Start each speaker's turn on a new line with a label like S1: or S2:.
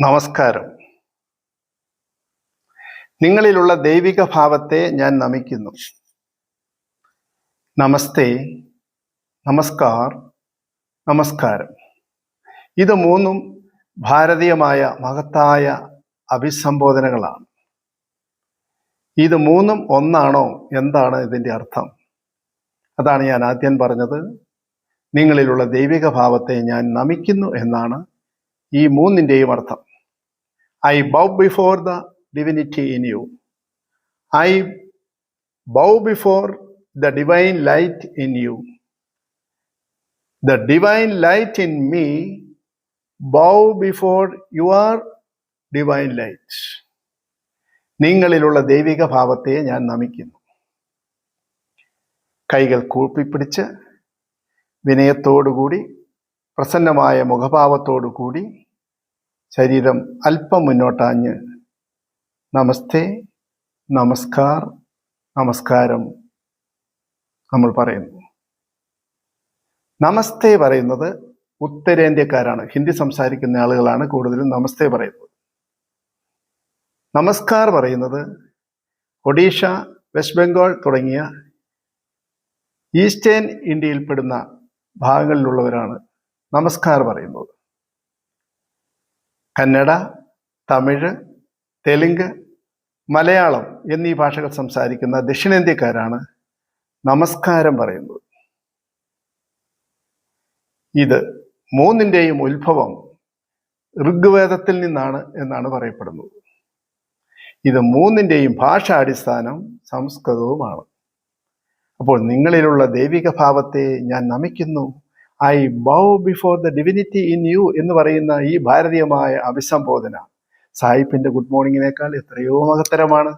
S1: നമസ്കാരം. നിങ്ങളിലുള്ള ദൈവിക ഭാവത്തെ ഞാൻ നമിക്കുന്നു. നമസ്തേ നമസ്കാർ നമസ്കാരം. ഇത് മൂന്നും ഭാരതീയമായ മഹത്തായ അഭിസംബോധനകളാണ്. ഇത് മൂന്നും ഒന്നാണോ എന്താണ് ഇതിന്റെ അർത്ഥം? അതാണ് ഞാൻ ആദ്യം പറഞ്ഞത്. നിങ്ങളിലുള്ള ദൈവിക ഭാവത്തെ ഞാൻ നമിക്കുന്നു എന്നാണ് ഈ മൂന്നിന്റെയും അർത്ഥം. I bow before the divinity in you I bow before the divine light in you the divine light in me bow before your divine light നിങ്ങളിലുള്ള ദൈവിക ഭാവത്തെ ഞാൻ നമിക്കുന്നു. കൈകൾ കൂപ്പിപ്പിടിച്ച് വിനയത്തോടുകൂടി പ്രസന്നമായ മുഖഭാവത്തോടു കൂടി ശരീരം അല്പം മുന്നോട്ടാഞ്ഞ്. നമസ്തേ നമസ്കാർ നമസ്കാരം നമ്മൾ പറയുന്നു. നമസ്തേ പറയുന്നത് ഉത്തരേന്ത്യക്കാരാണ്. ഹിന്ദി സംസാരിക്കുന്ന ആളുകളാണ് കൂടുതലും നമസ്തേ പറയുന്നത്. നമസ്കാർ പറയുന്നത് ഒഡീഷ വെസ്റ്റ് ബംഗാൾ തുടങ്ങിയ ഈസ്റ്റേൺ ഇന്ത്യയിൽപ്പെടുന്ന ഭാഗങ്ങളിലുള്ളവരാണ് നമസ്കാർ പറയുന്നത്. കന്നഡ തമിഴ് തെലുങ്ക് മലയാളം എന്നീ ഭാഷകൾ സംസാരിക്കുന്ന ദക്ഷിണേന്ത്യക്കാരാണ് നമസ്കാരം പറയുന്നത്. ഇത് മൂന്നിന്റെയും ഉത്ഭവം ഋഗ്വേദത്തിൽ നിന്നാണ് എന്നാണ് പറയപ്പെടുന്നത്. ഇത് മൂന്നിന്റെയും ഭാഷാടിസ്ഥാനം സംസ്കൃതവുമാണ്. അപ്പോൾ നിങ്ങളിലുള്ള ദൈവിക ഭാവത്തെ ഞാൻ നമിക്കുന്നു. I bow before the divinity in you എന്ന് പറയുന്ന ഈ ഭാരതീയമായ അഭിസംബോധന. സായിപ്പിന്റെ ഗുഡ് മോർണിംഗിനേക്കാൾ എത്രയോ മഹത്തരമാണ്.